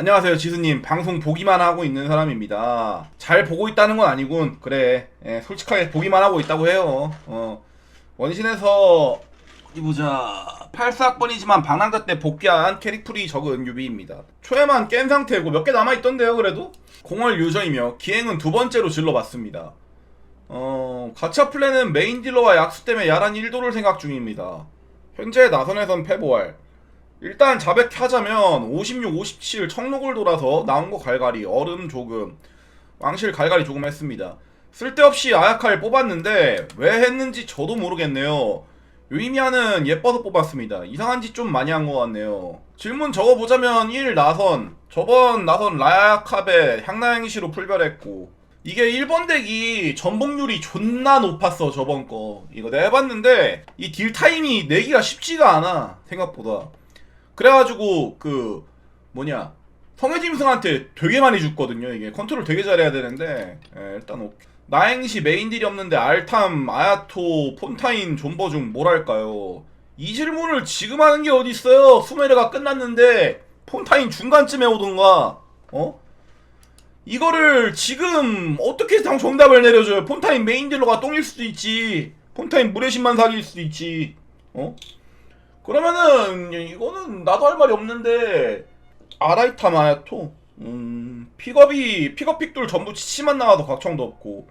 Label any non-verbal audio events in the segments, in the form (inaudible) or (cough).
안녕하세요 지수님. 방송 보기만 하고 있는 사람입니다. 잘 보고 있다는 건 아니군. 그래. 예, 솔직하게 보기만 하고 있다고 해요. 어, 원신에서 어디 보자. 84학번이지만 방랑자 때 복귀한 캐릭풀이 적은 유비입니다. 초에만 깬 상태고 몇 개 남아있던데요 그래도? 공월 유저이며 기행은 두 번째로 질러봤습니다. 어, 가차 플랜은 메인 딜러와 약수 때문에 야란 1도를 생각 중입니다. 현재 나선에선 패보알 일단 자백하자면 56, 57 청록을 돌아서 나온 거 갈갈이 얼음 조금 왕실 갈갈이 조금 했습니다. 쓸데없이 아야칼 뽑았는데 왜 했는지 저도 모르겠네요. 유이미아는 예뻐서 뽑았습니다. 이상한 짓 좀 많이 한 것 같네요. 질문 적어보자면 1 나선 저번 나선 라야캅에 향나행시로 풀별했고 이게 1번 덱이 전복률이 존나 높았어 저번 거 이거 내가 해봤는데 이 딜 타임이 내기가 쉽지가 않아 생각보다 그래가지고 그 뭐냐 성혜짐승한테 되게 많이 죽거든요 이게 컨트롤 되게 잘해야 되는데 예, 일단 오케이. 나행시 메인딜이 없는데 알탐, 아야토, 폰타인, 존버 중 뭐랄까요 이 질문을 지금 하는 게 어딨어요 수메르가 끝났는데 폰타인 중간쯤에 오던가 어? 이거를 지금 어떻게 당 정답을 내려줘요 폰타인 메인딜러가 똥일 수도 있지 폰타인 물의 신만 사귈 수도 있지 어? 그러면은 이거는 나도 할 말이 없는데. 아라이타 마야토. 음 픽업이 픽업 픽들 전부 치치만 나와도 각청도 없고.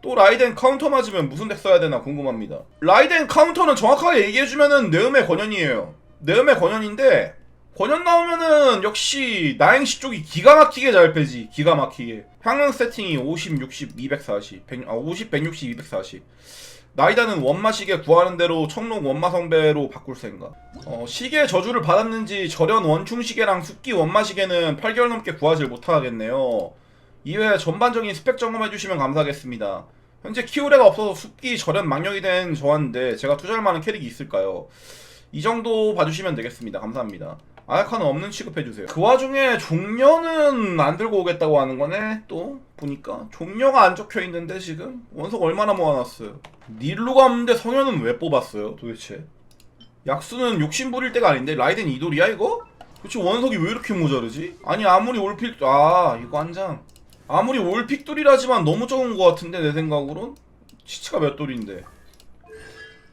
또 라이덴 카운터 맞으면 무슨 덱 써야 되나 궁금합니다. 라이덴 카운터는 정확하게 얘기해주면은 네음의 권연이에요. 네음의 권연인데 권연 나오면은 역시 나행시 쪽이 기가 막히게 잘 빼지 기가 막히게. 향응 세팅이 50, 60, 240 100, 아, 50, 160, 240 나이다는 원마 시계 구하는 대로 청록 원마 성배로 바꿀 생각. 어, 시계 저주를 받았는지 절연 원충 시계랑 습기 원마 시계는 8개월 넘게 구하질 못하겠네요. 이외에 전반적인 스펙 점검해주시면 감사하겠습니다. 현재 키우레가 없어서 습기 절연 망령이 된 저한데 제가 투자할 만한 캐릭이 있을까요? 이 정도 봐주시면 되겠습니다. 감사합니다. 아야카는 없는 취급해주세요. 그 와중에 종려는 안 들고 오겠다고 하는 거네. 또 보니까 종려가 안 적혀 있는데 지금 원석 얼마나 모아놨어요. 닐루가 없는데 성현은 왜 뽑았어요? 도대체 약수는 욕심 부릴 때가 아닌데 라이덴 이돌이야 이거? 그치 원석이 왜 이렇게 모자르지? 아니 아무리 올픽 아 이거 한 장. 아무리 올픽 돌이라지만 너무 적은 것 같은데 내 생각으론 치치가 몇 돌인데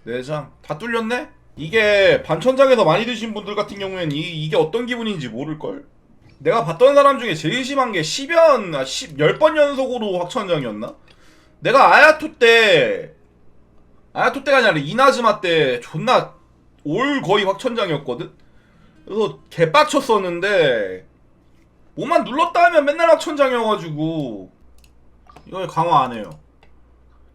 네 장. 다 뚫렸네? 이게 반천장에서 많이 드신 분들 같은 경우에는 이, 이게 어떤 기분인지 모를걸? 내가 봤던 사람 중에 제일 심한 게 10연, 아, 10, 10번 연속으로 확천장이었나? 내가 아야토 때, 아야토 때가 아니라 이나즈마 때 존나 올 거의 확천장이었거든? 그래서 개빡쳤었는데, 뭐만 눌렀다 하면 맨날 확천장이어가지고, 이거 강화 안 해요.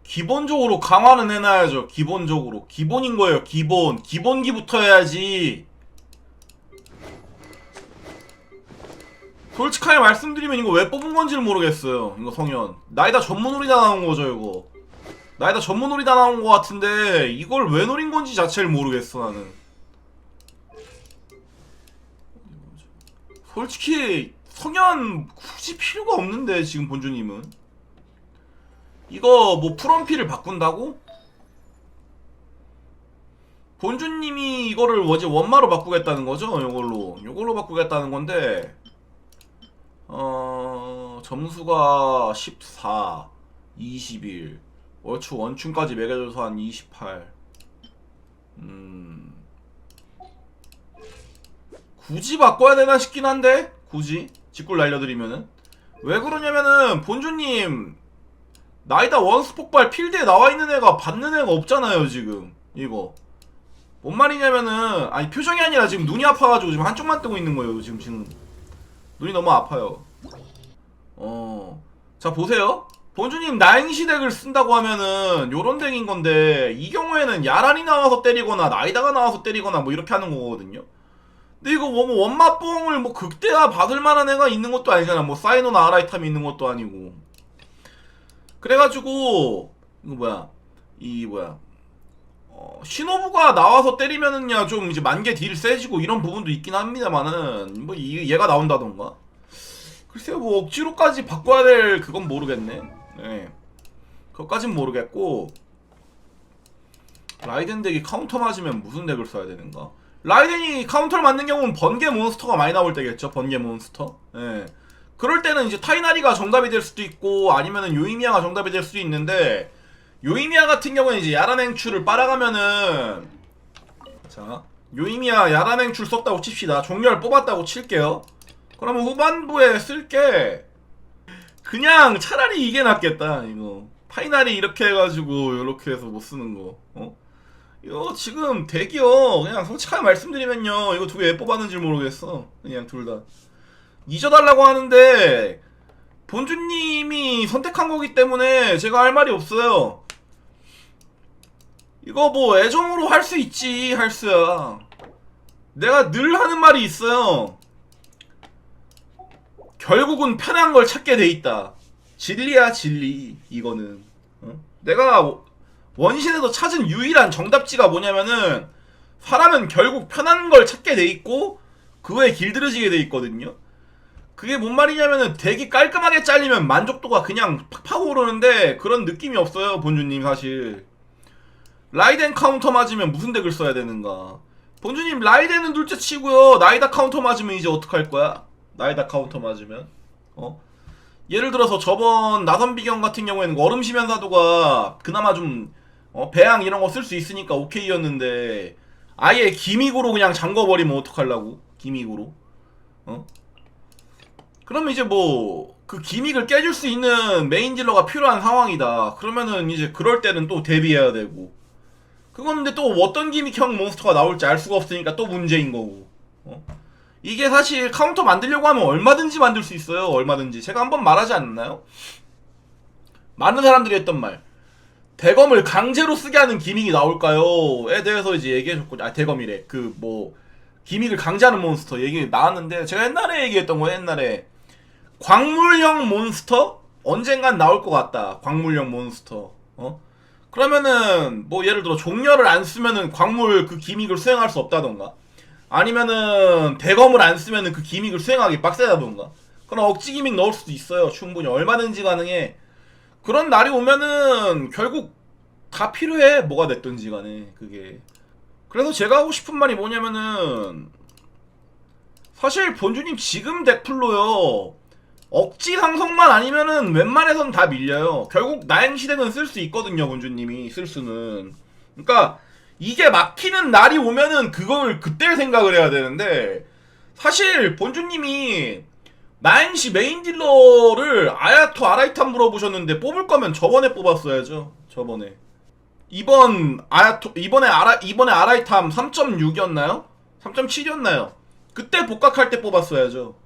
기본적으로 강화는 해놔야죠. 기본적으로. 기본인 거예요. 기본. 기본기부터 해야지. 솔직하게 말씀드리면 이거 왜 뽑은 건지를 모르겠어요. 이거 성현. 나이다 전문놀이 다 나온 거죠, 이거. 나이다 전문놀이 다 나온 거 같은데 이걸 왜 노린 건지 자체를 모르겠어, 나는. 솔직히 성현 굳이 필요가 없는데 지금 본주님은. 이거 뭐 프롬피를 바꾼다고? 본주님이 이거를 뭐지 원마로 바꾸겠다는 거죠? 이걸로 이걸로 바꾸겠다는 건데 어 점수가 14 21 월추 원충까지 매겨줘서 한 28. 음 굳이 바꿔야 되나 싶긴 한데 굳이 직굴 날려드리면은 왜 그러냐면은 본주님 나이다 원스 폭발 필드에 나와 있는 애가 받는 애가 없잖아요 지금. 이거. 뭔 말이냐면은 아니 표정이 아니라 지금 눈이 아파가지고 지금 한쪽만 뜨고 있는 거예요 지금 지금. 눈이 너무 아파요. 어자 보세요. 본주님 나행시 덱을 쓴다고 하면은 요런 덱인 건데 이 경우에는 야란이 나와서 때리거나 나이다가 나와서 때리거나 뭐 이렇게 하는 거거든요. 근데 이거 뭐, 뭐 원마뽕을 뭐 극대화 받을 만한 애가 있는 것도 아니잖아. 뭐 사이노나 아라이탐이 있는 것도 아니고 그래가지고 이거 뭐야 이 뭐야 어, 신호부가 나와서 때리면은야 좀 이제 만개 딜 세지고 이런 부분도 있긴 합니다만은 뭐 이, 얘가 나온다던가 글쎄요 뭐 억지로까지 바꿔야 될 그건 모르겠네 네 그것까진 모르겠고 라이덴 덱이 카운터 맞으면 무슨 덱을 써야 되는가 라이덴이 카운터를 맞는 경우는 번개 몬스터가 많이 나올 때겠죠. 번개 몬스터. 예. 그럴 때는 이제 타이나리가 정답이 될 수도 있고 아니면은 요이미아가 정답이 될 수도 있는데 요이미아 같은 경우는 이제 야란행추를 빨아가면은 자 요이미아 야란행추를 썼다고 칩시다. 종렬 뽑았다고 칠게요. 그러면 후반부에 쓸게. 그냥 차라리 이게 낫겠다 이거. 파이널이 이렇게 해가지고 이렇게 해서 못 쓰는 거. 어? 이거 지금 대기요. 그냥 솔직하게 말씀드리면요. 이거 두개왜 뽑았는지 모르겠어. 그냥 둘다 잊어달라고 하는데 본주님이 선택한 거기 때문에 제가 할 말이 없어요 이거 뭐 애정으로 할 수 있지 할수야 내가 늘 하는 말이 있어요 결국은 편한 걸 찾게 돼 있다. 진리야 진리 이거는 어? 내가 원신에서 찾은 유일한 정답지가 뭐냐면은 사람은 결국 편한 걸 찾게 돼 있고 그거에 길들여지게 돼 있거든요. 그게 뭔 말이냐면은 되게 깔끔하게 잘리면 만족도가 그냥 팍팍 오르는데 그런 느낌이 없어요 본주님 사실. 라이덴 카운터 맞으면 무슨 덱을 써야 되는가? 본주님 라이덴은 둘째 치고요. 나이다 카운터 맞으면 이제 어떡할 거야? 나이다 카운터 맞으면? 어? 예를 들어서 저번 나선비경 같은 경우에는 얼음 시면사도가 그나마 좀 어, 배양 이런 거 쓸 수 있으니까 오케이였는데 아예 기믹으로 그냥 잠궈버리면 어떡하려고? 기믹으로? 어 그러면 이제 뭐 그 기믹을 깨줄 수 있는 메인 딜러가 필요한 상황이다 그러면은 이제 그럴 때는 또 대비해야 되고 그건 근데 또 어떤 기믹형 몬스터가 나올지 알 수가 없으니까 또 문제인 거고 어? 이게 사실 카운터 만들려고 하면 얼마든지 만들 수 있어요. 얼마든지. 제가 한번 말하지 않았나요? 많은 사람들이 했던 말. 대검을 강제로 쓰게 하는 기믹이 나올까요?에 대해서 이제 얘기해줬고, 아, 대검이래. 그, 뭐, 기믹을 강제하는 몬스터 얘기 나왔는데, 제가 옛날에 얘기했던 거, 옛날에. 광물형 몬스터? 언젠간 나올 것 같다. 광물형 몬스터. 어? 그러면은, 뭐, 예를 들어, 종려를 안 쓰면은 광물 그 기믹을 수행할 수 없다던가. 아니면은 대검을 안 쓰면은 그 기믹을 수행하기 빡세다던가 그런 억지 기믹 넣을 수도 있어요 충분히 얼마든지 가능해 그런 날이 오면은 결국 다 필요해 뭐가 됐든지 간에 그게 그래서 제가 하고 싶은 말이 뭐냐면은 사실 본주님 지금 덱플로요 억지 상성만 아니면은 웬만해선 다 밀려요 결국 나행시덱은 쓸수 있거든요 본주님이 쓸 수는 그러니까 이게 막히는 날이 오면은 그걸 그때 생각을 해야 되는데 사실 본주님이 나인시 메인 딜러를 아야토 아라이탐 물어보셨는데 뽑을 거면 저번에 뽑았어야죠 저번에 이번 아야토 이번에 아라 이번에 아라이탐 3.6이었나요? 3.7이었나요? 그때 복각할 때 뽑았어야죠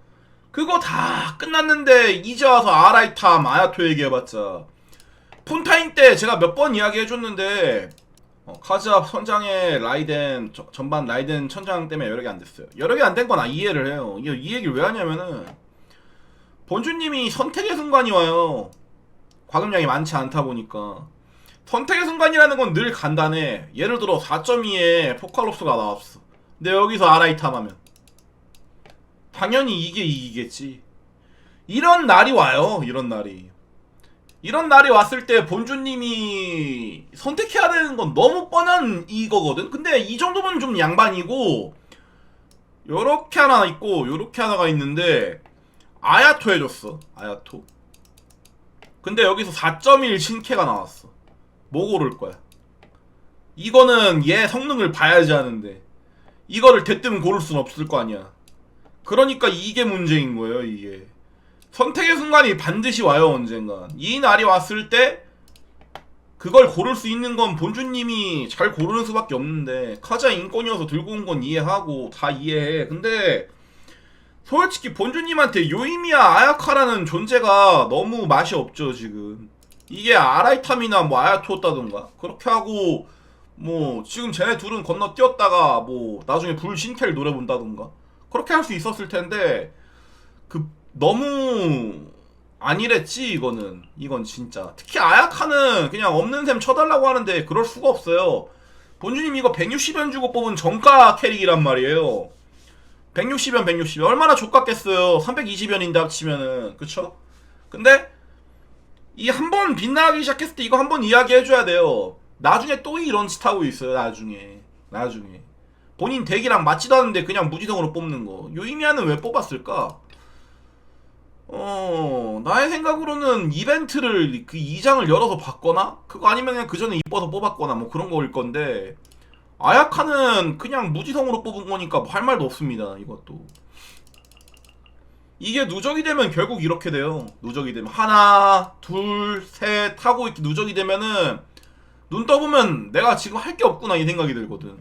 그거 다 끝났는데 이제 와서 아라이탐 아야토 얘기해봤자 폰타인 때 제가 몇 번 이야기해줬는데 어, 카즈압 선장의 라이덴 저- 전반 라이덴 천장 때문에 여러 개 안 됐어요. 여러 개 안 된 건 아, 이해를 해요. 이, 이 얘기를 왜 하냐면은 본주님이 선택의 순간이 와요. 과금량이 많지 않다 보니까 선택의 순간이라는 건 늘 간단해. 예를 들어 4.2에 포칼롭스가 나왔어. 근데 여기서 아라이탐 하면 당연히 이게 이기겠지. 이런 날이 와요. 이런 날이. 이런 날이 왔을 때 본주님이 선택해야 되는 건 너무 뻔한 이거거든. 근데 이 정도면 좀 양반이고 요렇게 하나 있고 요렇게 하나가 있는데 아야토 해줬어. 아야토. 근데 여기서 4.1 신캐가 나왔어. 뭐 고를 거야? 이거는 얘 성능을 봐야지 하는데 이거를 대뜸 고를 순 없을 거 아니야. 그러니까 이게 문제인 거예요, 이게. 선택의 순간이 반드시 와요 언젠간. 이 날이 왔을 때 그걸 고를 수 있는 건 본주님이 잘 고르는 수밖에 없는데 카자 인권이어서 들고 온 건 이해하고 다 이해해. 근데 솔직히 본주님한테 요이미야 아야카라는 존재가 너무 맛이 없죠 지금. 이게 아라이탐이나 뭐 아야토였다던가. 그렇게 하고 뭐 지금 쟤네 둘은 건너뛰었다가 뭐 나중에 불신캐를 노려본다던가 그렇게 할 수 있었을 텐데 그 너무 아니랬지 이거는. 이건 진짜. 특히 아야카는 그냥 없는 셈 쳐달라고 하는데 그럴 수가 없어요. 본주님 이거 160연 주고 뽑은 정가 캐릭이란 말이에요. 160연 160연. 얼마나 족같겠어요. 320연인데 합치면은. 그쵸? 근데 이 한 번 빛나기 시작했을 때 이거 한 번 이야기해줘야 돼요. 나중에 또 이런 짓 하고 있어요 나중에. 나중에 본인 덱이랑 맞지도 않는데 그냥 무지성으로 뽑는 거. 요이미아는 왜 뽑았을까? 어, 나의 생각으로는 이벤트를 그 2장을 열어서 봤거나 그거 아니면 그냥 그 전에 이뻐서 뽑았거나 뭐 그런 거일 건데 아야카는 그냥 무지성으로 뽑은 거니까 뭐 할 말도 없습니다. 이것도. 이게 누적이 되면 결국 이렇게 돼요. 누적이 되면 하나, 둘, 셋 하고 이렇게 누적이 되면은 눈 떠보면 내가 지금 할 게 없구나 이 생각이 들거든.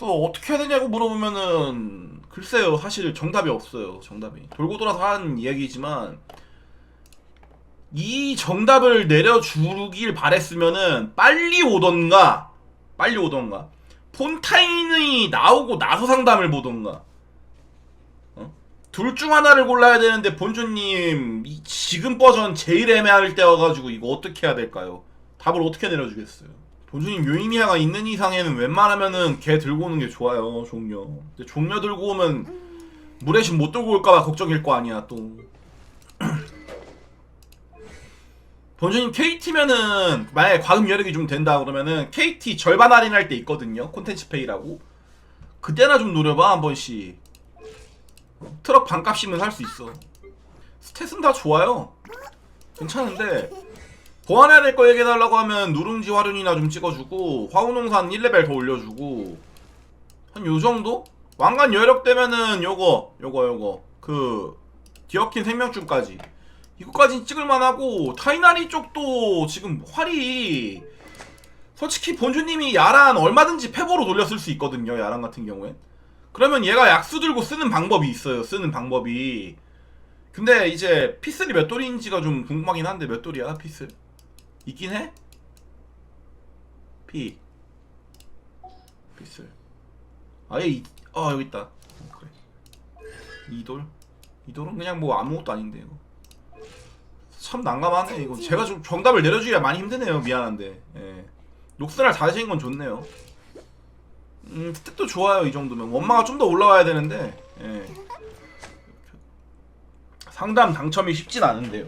그래서 어떻게 해야 되냐고 물어보면은 글쎄요 사실 정답이 없어요 정답이 돌고 돌아서 하는 이야기지만 이 정답을 내려주길 바랬으면은 빨리 오던가 빨리 오던가 폰타인이 나오고 나서 상담을 보던가 어? 둘 중 하나를 골라야 되는데 본주님 이 지금 버전 제일 애매할 때여가지고 이거 어떻게 해야 될까요? 답을 어떻게 내려주겠어요? 본주님 요이미아가 있는 이상에는 웬만하면은 걔 들고 오는 게 좋아요 종려 근데 종려 들고 오면 무례신 못 들고 올까봐 걱정일 거 아니야 또. (clears throat) 본주님 KT면은 만약에 과금 여력이 좀 된다 그러면은 KT 절반 할인할 때 있거든요 콘텐츠 페이라고. 그때나 좀 노려봐 한 번씩. 트럭 반값이면 살 수 있어. 스탯은 다 좋아요. 괜찮은데 보완해야 될 거 얘기해달라고 하면 누룽지 화륜이나 좀 찍어주고 화우농산 1레벨 더 올려주고 한 요정도? 왕관 여력 되면은 요거 요거 요거. 그 디어킨 생명줄까지. 이거까진 찍을만하고 타이나리 쪽도 지금 활이 솔직히 본주님이 야란 얼마든지 패보로 돌렸을 수 있거든요 야란 같은 경우엔. 그러면 얘가 약수 들고 쓰는 방법이 있어요 쓰는 방법이. 근데 이제 피슬이 몇 돌인지가 좀 궁금하긴 한데 몇 돌이야 피슬 있긴 해? 피 피슬 아예 이, 아 여기 있다. 어, 그래. 이돌? 이돌은 그냥 뭐 아무것도 아닌데 이거. 참 난감하네 이거. 제가 좀 정답을 내려주기가 많이 힘드네요 미안한데. 예. 녹슨할 자신 건 좋네요. 음 스텝도 좋아요 이 정도면. 원마가 좀 더 올라와야 되는데 예. 상담 당첨이 쉽진 않은데요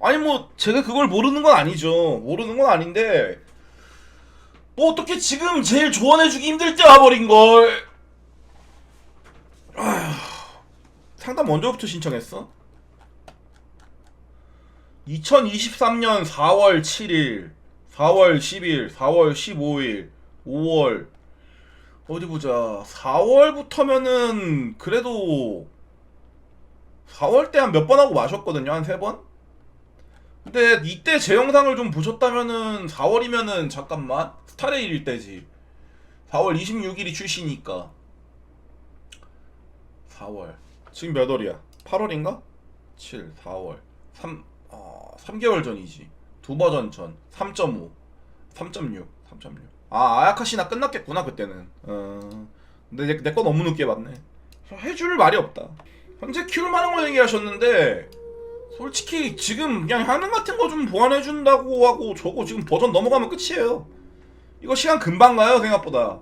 아니 뭐 제가 그걸 모르는 건 아니죠 모르는 건 아닌데 뭐 어떻게 지금 제일 조언해주기 힘들 때 와버린 걸 아휴, 상담 언제부터 신청했어? 2023년 4월 7일 4월 10일 4월 15일 5월 어디 보자 4월부터면은 그래도 4월 때 한 몇 번 하고 마셨거든요 한 세 번? 근데 이때 제 영상을 좀 보셨다면은 4월이면은 잠깐만 스타레일일 때지. 4월 26일이 출시니까. 4월. 지금 몇 월이야? 8월인가? 7 4월. 3 어, 3개월 전이지. 두 버전 전 3.5 3.6 3.6 아 아야카시나 끝났겠구나 그때는. 어. 근데 내거 너무 늦게 봤네. 해줄 말이 없다. 현재 키울 만한 거 얘기하셨는데 솔직히 지금 그냥 하는 같은 거 좀 보완해 준다고 하고 저거 지금 버전 넘어가면 끝이에요. 이거 시간 금방 가요 생각보다.